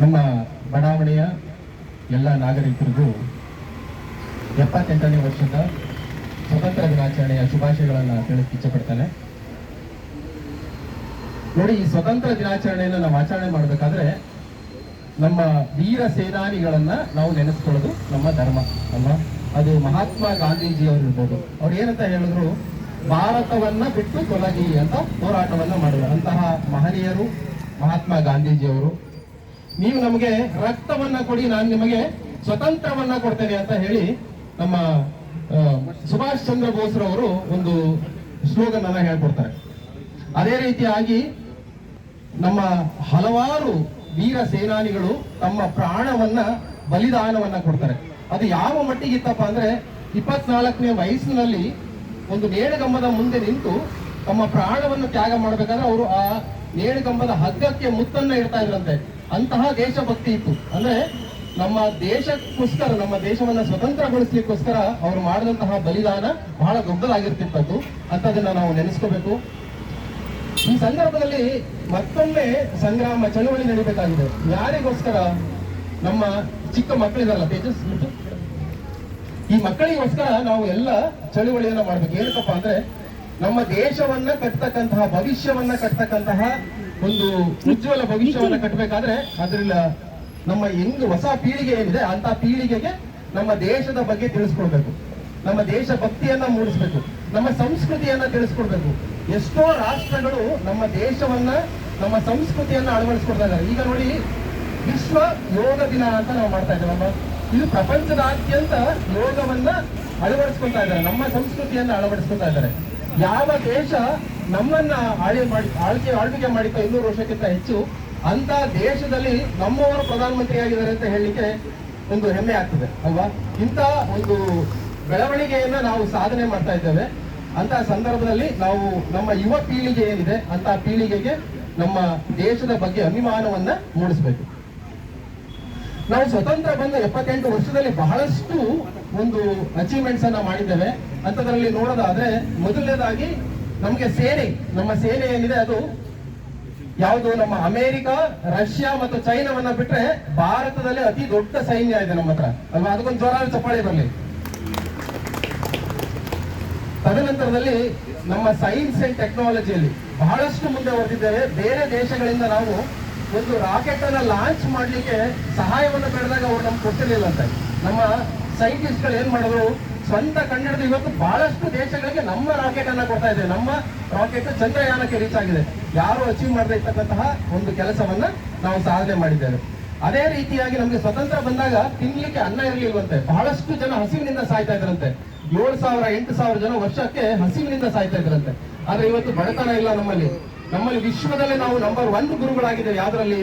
ನಮ್ಮ ಬಡಾವಣೆಯ ಎಲ್ಲ ನಾಗರಿಕರಿಗೂ ಎಪ್ಪತ್ತೆಂಟನೇ ವರ್ಷದ ಸ್ವತಂತ್ರ ದಿನಾಚರಣೆಯ ಶುಭಾಶಯಗಳನ್ನು ತಿಳಿಸಿ ಇಚ್ಛಪಡ್ತೇನೆ. ನೋಡಿ, ಈ ಸ್ವತಂತ್ರ ದಿನಾಚರಣೆಯನ್ನು ನಾವು ಆಚರಣೆ ಮಾಡಬೇಕಾದ್ರೆ ನಮ್ಮ ವೀರ ಸೇನಾನಿಗಳನ್ನ ನಾವು ನೆನೆಸ್ಕೊಳ್ಳೋದು ನಮ್ಮ ಧರ್ಮ, ಅಲ್ವಾ? ಅದು ಮಹಾತ್ಮ ಗಾಂಧೀಜಿ ಅವರು ಇರ್ಬೋದು. ಅವ್ರು ಏನಂತ ಹೇಳಿದ್ರು? ಭಾರತವನ್ನ ಬಿಟ್ಟು ತೊಲಗಿ ಅಂತ ಹೋರಾಟವನ್ನ ಮಾಡಿದ್ರು ಅಂತಹ ಮಹನೀಯರು ಮಹಾತ್ಮ ಗಾಂಧೀಜಿಯವರು. ನೀವು ನಮಗೆ ರಕ್ತವನ್ನ ಕೊಡಿ, ನಾನು ನಿಮಗೆ ಸ್ವತಂತ್ರವನ್ನ ಕೊಡ್ತೇನೆ ಅಂತ ಹೇಳಿ ನಮ್ಮ ಸುಭಾಷ್ ಚಂದ್ರ ಬೋಸ್ರವರು ಒಂದು ಸ್ಲೋಗನ್ ಅನ್ನ ಹೇಳ್ಕೊಡ್ತಾರೆ. ಅದೇ ರೀತಿಯಾಗಿ ನಮ್ಮ ಹಲವಾರು ವೀರ ಸೇನಾನಿಗಳು ತಮ್ಮ ಪ್ರಾಣವನ್ನ ಬಲಿದಾನವನ್ನ ಕೊಡ್ತಾರೆ. ಅದು ಯಾವ ಮಟ್ಟಿಗಿತ್ತಪ್ಪ ಅಂದ್ರೆ ಇಪ್ಪತ್ನಾಲ್ಕನೇ ವಯಸ್ಸಿನಲ್ಲಿ ಒಂದು ನೇಣಗಂಬದ ಮುಂದೆ ನಿಂತು ತಮ್ಮ ಪ್ರಾಣವನ್ನು ತ್ಯಾಗ ಮಾಡಬೇಕಾದ್ರೆ ಅವರು ಆ ನೇಣಗಂಬದ ಹಗ್ಗಕ್ಕೆ ಮುತ್ತನ್ನ ಇಡ್ತಾ ಇದ್ರಂತೆ. ಅಂತಹ ದೇಶಭಕ್ತಿ ಇತ್ತು. ಅಂದ್ರೆ ನಮ್ಮ ದೇಶಕ್ಕೋಸ್ಕರ, ನಮ್ಮ ದೇಶವನ್ನ ಸ್ವತಂತ್ರಗೊಳಿಸ್ಲಿಕ್ಕೋಸ್ಕರ ಅವರು ಮಾಡಿದಂತಹ ಬಲಿದಾನ ಬಹಳ ದೊಡ್ಡದಾಗಿರ್ತಿತ್ತದ್ದು ಅಂತದನ್ನ ನಾವು ನೆನೆಸ್ಕೋಬೇಕು. ಈ ಸಂದರ್ಭದಲ್ಲಿ ಮತ್ತೊಮ್ಮೆ ಸಂಗ್ರಾಮ ಚಳುವಳಿ ನಡೀಬೇಕಾಗಿದೆ. ಯಾರಿಗೋಸ್ಕರ? ನಮ್ಮ ಚಿಕ್ಕ ಮಕ್ಕಳಿದಾರಲ್ಲ, ತೇಜಸ್ ಈ ಮಕ್ಕಳಿಗೋಸ್ಕರ ನಾವು ಎಲ್ಲ ಚಳುವಳಿಯನ್ನ ಮಾಡ್ಬೇಕು. ಏನಕ್ಕಪ್ಪ ಅಂದ್ರೆ, ನಮ್ಮ ದೇಶವನ್ನ ಕಟ್ತಕ್ಕಂತಹ, ಭವಿಷ್ಯವನ್ನ ಕಟ್ತಕ್ಕಂತಹ ಒಂದು ಉಜ್ವಲ ಭವಿಷ್ಯವನ್ನ ಕಟ್ಟಬೇಕಾದ್ರೆ ಅದ್ರಲ್ಲ ನಮ್ಮ ಹೆಂಗ್ ಹೊಸ ಪೀಳಿಗೆ ಏನಿದೆ ಅಂತ ಪೀಳಿಗೆಗೆ ನಮ್ಮ ದೇಶದ ಬಗ್ಗೆ ತಿಳಿಸ್ಕೊಡ್ಬೇಕು. ನಮ್ಮ ದೇಶ ಭಕ್ತಿಯನ್ನ ಮೂಡಿಸ್ಬೇಕು. ನಮ್ಮ ಸಂಸ್ಕೃತಿಯನ್ನ ತಿಳಿಸ್ಕೊಡ್ಬೇಕು. ಎಷ್ಟೋ ರಾಷ್ಟ್ರಗಳು ನಮ್ಮ ದೇಶವನ್ನ, ನಮ್ಮ ಸಂಸ್ಕೃತಿಯನ್ನ ಅಳವಡಿಸ್ಕೊಡ್ತಾ ಇದ್ದಾರೆ ಈಗ ನೋಡಿ, ವಿಶ್ವ ಯೋಗ ದಿನ ಅಂತ ನಾವು ಮಾಡ್ತಾ ಇದ್ದೇವೆ. ಇದು ಪ್ರಪಂಚದಾದ್ಯಂತ ಯೋಗವನ್ನ ಅಳವಡಿಸ್ಕೊತಾ ಇದ್ದಾರೆ. ನಮ್ಮ ಸಂಸ್ಕೃತಿಯನ್ನ ಅಳವಡಿಸ್ಕೊತಾ ಇದ್ದಾರೆ. ಯಾವ ದೇಶ ನಮ್ಮನ್ನ ಆಳಿ ಮಾಡಿ, ಆಳ್ಕೆ, ಆಳ್ವಿಕೆ ಮಾಡಿದ್ದ ಇನ್ನೂರು ವರ್ಷಕ್ಕಿಂತ ಹೆಚ್ಚು ಅಂತ ದೇಶದಲ್ಲಿ ನಮ್ಮವರು ಪ್ರಧಾನಮಂತ್ರಿ ಆಗಿದ್ದಾರೆ ಅಂತ ಹೇಳಲಿಕ್ಕೆ ಒಂದು ಹೆಮ್ಮೆ ಆಗ್ತದೆ, ಅಲ್ವಾ? ಇಂಥ ಒಂದು ಬೆಳವಣಿಗೆಯನ್ನ ನಾವು ಸಾಧನೆ ಮಾಡ್ತಾ ಇದ್ದೇವೆ. ಅಂತ ಸಂದರ್ಭದಲ್ಲಿ ನಾವು ನಮ್ಮ ಯುವ ಪೀಳಿಗೆ ಏನಿದೆ ಅಂತ ಪೀಳಿಗೆಗೆ ನಮ್ಮ ದೇಶದ ಬಗ್ಗೆ ಅಭಿಮಾನವನ್ನ ಮೂಡಿಸ್ಬೇಕು. ನಾವು ಸ್ವತಂತ್ರ ಬಂದ ಎಪ್ಪತ್ತೆಂಟು ವರ್ಷದಲ್ಲಿ ಬಹಳಷ್ಟು ಒಂದು ಅಚೀವ್ಮೆಂಟ್ಸ್ ಅನ್ನ ಮಾಡಿದ್ದೇವೆ. ಅಂತದ್ರಲ್ಲಿ ನೋಡೋದಾದ್ರೆ ಮೊದಲನೇದಾಗಿ ನಮಗೆ ಸೇನೆ, ನಮ್ಮ ಸೇನೆ ಏನಿದೆ ಅದು ಯಾವುದು ನಮ್ಮ ಅಮೆರಿಕ, ರಷ್ಯಾ ಮತ್ತು ಚೈನಾವನ್ನ ಬಿಟ್ರೆ ಭಾರತದಲ್ಲಿ ಅತಿ ದೊಡ್ಡ ಸೈನ್ಯ ಇದೆ ನಮ್ಮ ಹತ್ರ. ಅಲ್ವಾ? ಅದಕ್ಕೊಂದು ಜ್ವರ ಚಪ್ಪಾಳೆ ಬರಲಿ. ತದನಂತರದಲ್ಲಿ ನಮ್ಮ ಸೈನ್ಸ್ ಅಂಡ್ ಟೆಕ್ನಾಲಜಿಯಲ್ಲಿ ಬಹಳಷ್ಟು ಮುಂದೆ ಹೊರಟಿದ್ದೇವೆ ಬೇರೆ ದೇಶಗಳಿಂದ ನಾವು ಒಂದು ರಾಕೆಟ್ ಅನ್ನ ಲಾಂಚ್ ಮಾಡ್ಲಿಕ್ಕೆ ಸಹಾಯವನ್ನು ಪಡೆದಾಗ ಅವ್ರು ನಮ್ಗೆ ಕೊಟ್ಟಿರಲಿಲ್ಲ ಅಂತ. ನಮ್ಮ ಸೈಂಟಿಸ್ಟ್ಗಳು ಏನ್ ಮಾಡಿದ್ರು? ಸ್ವಂತ ಕಂಡಿಡಿದು ಇವತ್ತು ಬಹಳಷ್ಟು ದೇಶಗಳಿಗೆ ನಮ್ಮ ರಾಕೆಟ್ ಅನ್ನ ಕೊಡ್ತಾ ಇದೆ. ನಮ್ಮ ರಾಕೆಟ್ ಚಂದ್ರಯಾನಕ್ಕೆ ರೀಚ್ ಆಗಿದೆ. ಯಾರು ಅಚೀವ್ ಮಾಡದೇ ಇರ್ತಕ್ಕಂತಹ ಒಂದು ಕೆಲಸವನ್ನ ನಾವು ಸಾಧನೆ ಮಾಡಿದ್ದೇವೆ. ಅದೇ ರೀತಿಯಾಗಿ ನಮಗೆ ಸ್ವತಂತ್ರ ಬಂದಾಗ ತಿನ್ಲಿಕ್ಕೆ ಅನ್ನ ಇರಲಿಲ್ವಂತೆ. ಬಹಳಷ್ಟು ಜನ ಹಸಿವಿನಿಂದ ಸಾಯ್ತಾ ಇದ್ರಂತೆ. ಏಳು ಸಾವಿರ, ಎಂಟು ಸಾವಿರ ಜನ ವರ್ಷಕ್ಕೆ ಹಸಿವಿನಿಂದ ಸಾಯ್ತಾ ಇದ್ರಂತೆ. ಆದ್ರೆ ಇವತ್ತು ಬಡತನ ಇಲ್ಲ ನಮ್ಮಲ್ಲಿ. ನಮ್ಮಲ್ಲಿ ವಿಶ್ವದಲ್ಲೇ ನಾವು ನಂಬರ್ ಒನ್ ಗುರುಗಳಾಗಿದ್ದೇವೆ. ಯಾವ್ದ್ರಲ್ಲಿ?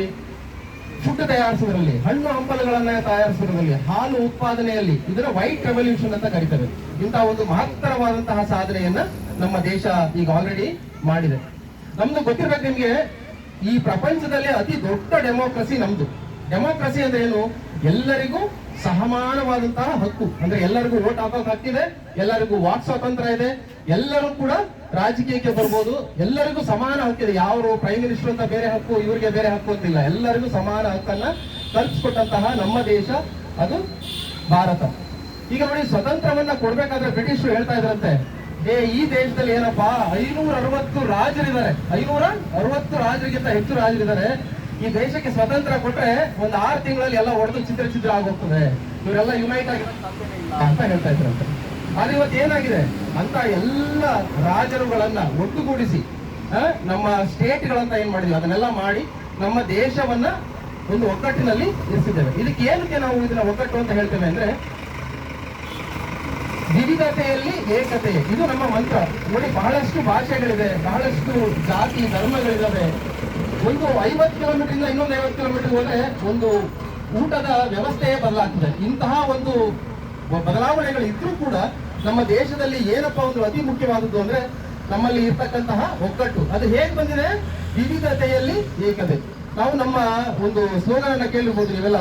ಫುಡ್ ತಯಾರಿಸೋದ್ರಲ್ಲಿ ಹಣ್ಣು ಹಂಪಲುಗಳನ್ನ ತಯಾರಿಸೋದ್ರಲ್ಲಿ ಹಾಲು ಉತ್ಪಾದನೆಯಲ್ಲಿ ಇದರ ವೈಟ್ ರೆವಲ್ಯೂಷನ್ ಅಂತ ಕರೀತಾರೆ. ಇಂತಹ ಒಂದು ಮಹತ್ತರವಾದಂತಹ ಸಾಧನೆಯನ್ನ ನಮ್ಮ ದೇಶ ಈಗ ಆಲ್ರೆಡಿ ಮಾಡಿದೆ. ನಮ್ದು ಗೊತ್ತಿರಬೇಕು ನಿಮ್ಗೆ, ಈ ಪ್ರಪಂಚದಲ್ಲಿ ಅತಿ ದೊಡ್ಡ ಡೆಮೋಕ್ರಸಿ ನಮ್ದು. ಡೆಮೋಕ್ರಸಿ ಅಂದ್ರೆ ಏನು? ಎಲ್ಲರಿಗೂ ಸಮಾನವಾದಂತಹ ಹಕ್ಕು. ಅಂದ್ರೆ ಎಲ್ಲರಿಗೂ ವೋಟ್ ಹಾಕೋಕ್ ಹಕ್ಕಿದೆ ಎಲ್ಲರಿಗೂ ವಾಕ್ ಸ್ವಾತಂತ್ರ್ಯ ಇದೆ, ಎಲ್ಲರೂ ಕೂಡ ರಾಜಕೀಯಕ್ಕೆ ಬರ್ಬೋದು. ಎಲ್ಲರಿಗೂ ಸಮಾನ ಹಕ್ಕಿದೆ ಯಾರು ಪ್ರೈಮ್ ಮಿನಿಸ್ಟರ್ ಅಂತ ಬೇರೆ ಹಕ್ಕು, ಇವರಿಗೆ ಬೇರೆ ಹಕ್ಕು ಅಂತಿಲ್ಲ ಎಲ್ಲರಿಗೂ ಸಮಾನ ಹಕ್ಕನ್ನ ಕಲ್ಪಿಸ್ಕೊಟ್ಟಂತಹ ನಮ್ಮ ದೇಶ, ಅದು ಭಾರತ. ಈಗ ನೋಡಿ ಸ್ವತಂತ್ರವನ್ನ ಕೊಡ್ಬೇಕಾದ್ರೆ ಬ್ರಿಟಿಷರು ಹೇಳ್ತಾ ಇದ್ರಂತೆ, ಏ, ಈ ದೇಶದಲ್ಲಿ ಏನಪ್ಪಾ ಐನೂರ ಅರವತ್ತು ರಾಜರಿದ್ದಾರೆ. ಐನೂರ ಅರವತ್ತು ರಾಜರಿಗಿಂತ ಹೆಚ್ಚು ರಾಜರಿದ್ದಾರೆ. ಈ ದೇಶಕ್ಕೆ ಸ್ವತಂತ್ರ ಕೊಟ್ರೆ ಒಂದ್ ಆರು ತಿಂಗಳಲ್ಲಿ ಎಲ್ಲ ಹೊಡೆದು ಚಿತ್ರ ಚಿತ್ರ ಆಗೋಗ್ತದೆ ಇವರೆಲ್ಲ ಯುನೈಟ್ ಆಗಿ ಅಂತ ಹೇಳ್ತಾ ಇದ್ರಂತೆ ಆದ್ರೆ ಇವತ್ತು ಏನಾಗಿದೆ? ಅಂತ ಎಲ್ಲ ರಾಜರುಗಳನ್ನ ಒಟ್ಟುಗೂಡಿಸಿ ನಮ್ಮ ಸ್ಟೇಟ್ಗಳಂತ ಏನ್ ಮಾಡಿದ್ವಿ? ಅದನ್ನೆಲ್ಲ ಮಾಡಿ ನಮ್ಮ ದೇಶವನ್ನ ಒಂದು ಒಗ್ಗಟ್ಟಿನಲ್ಲಿ ಇರಿಸಿದ್ದೇವೆ. ಇದಕ್ಕೆ ಏನಕ್ಕೆ ನಾವು ಇದನ್ನ ಒಗ್ಗಟ್ಟು ಅಂತ ಹೇಳ್ತೇವೆ ಅಂದ್ರೆ, ವಿವಿಧತೆಯಲ್ಲಿ ಏಕತೆ. ಇದು ನಮ್ಮ ಮಂತ್ರ. ನೋಡಿ, ಬಹಳಷ್ಟು ಭಾಷೆಗಳಿದೆ ಬಹಳಷ್ಟು ಜಾತಿ, ಧರ್ಮಗಳಿದಾವೆ. ಒಂದು ಐವತ್ತು ಕಿಲೋಮೀಟರ್ ಇನ್ನೊಂದು ಐವತ್ತು ಕಿಲೋಮೀಟರ್ ಹೋದ್ರೆ ಒಂದು ಊಟದ ವ್ಯವಸ್ಥೆಯೇ ಬದಲಾಗ್ತದೆ. ಇಂತಹ ಒಂದು ಬದಲಾವಣೆಗಳು ಇದ್ರೂ ಕೂಡ ನಮ್ಮ ದೇಶದಲ್ಲಿ ಏನಪ್ಪ ಒಂದು ಅತಿ ಮುಖ್ಯವಾದದ್ದು ಅಂದ್ರೆ ನಮ್ಮಲ್ಲಿ ಇರ್ತಕ್ಕಂತಹ ಒಗ್ಗಟ್ಟು. ಅದು ಹೇಗೆ ಬಂದಿದೆ? ವಿವಿಧತೆಯಲ್ಲಿ ಏಕತೆ ನಾವು ನಮ್ಮ ಒಂದು ಸ್ಲೋಗನ್ ಅನ್ನ ಕೇಳಿರ್ಬೋದು ನೀವೆಲ್ಲ.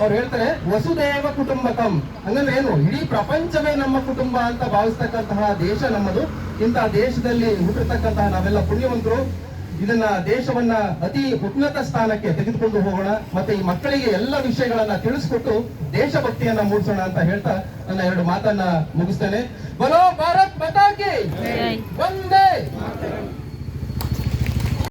ಅವ್ರು ಹೇಳ್ತಾರೆ, ವಸುದೇವ ಕುಟುಂಬಕಂ. ಅಂದ್ರೆ ಏನು? ಇಡೀ ಪ್ರಪಂಚವೇ ನಮ್ಮ ಕುಟುಂಬ ಅಂತ ಭಾವಿಸ್ತಕ್ಕಂತಹ ದೇಶ ನಮ್ಮದು. ಇಂತಹ ದೇಶದಲ್ಲಿ ಹುಟ್ಟಿರ್ತಕ್ಕಂತಹ ನಾವೆಲ್ಲ ಪುಣ್ಯವಂತರು. ಇದನ್ನ ದೇಶವನ್ನ ಅತಿ ಉನ್ನತ ಸ್ಥಾನಕ್ಕೆ ತೆಗೆದುಕೊಂಡು ಹೋಗೋಣ ಮತ್ತೆ ಈ ಮಕ್ಕಳಿಗೆ ಎಲ್ಲ ವಿಷಯಗಳನ್ನ ತಿಳಿಸ್ಕೊಟ್ಟು ದೇಶಭಕ್ತಿಯನ್ನ ಮೂಡಿಸೋಣ ಅಂತ ಹೇಳ್ತಾ ನನ್ನ ಎರಡು ಮಾತನ್ನ ಮುಗಿಸ್ತೇನೆ. ಬಲೋ ಭಾರತ್ ಪತಾಕಿ ಒಂದೇ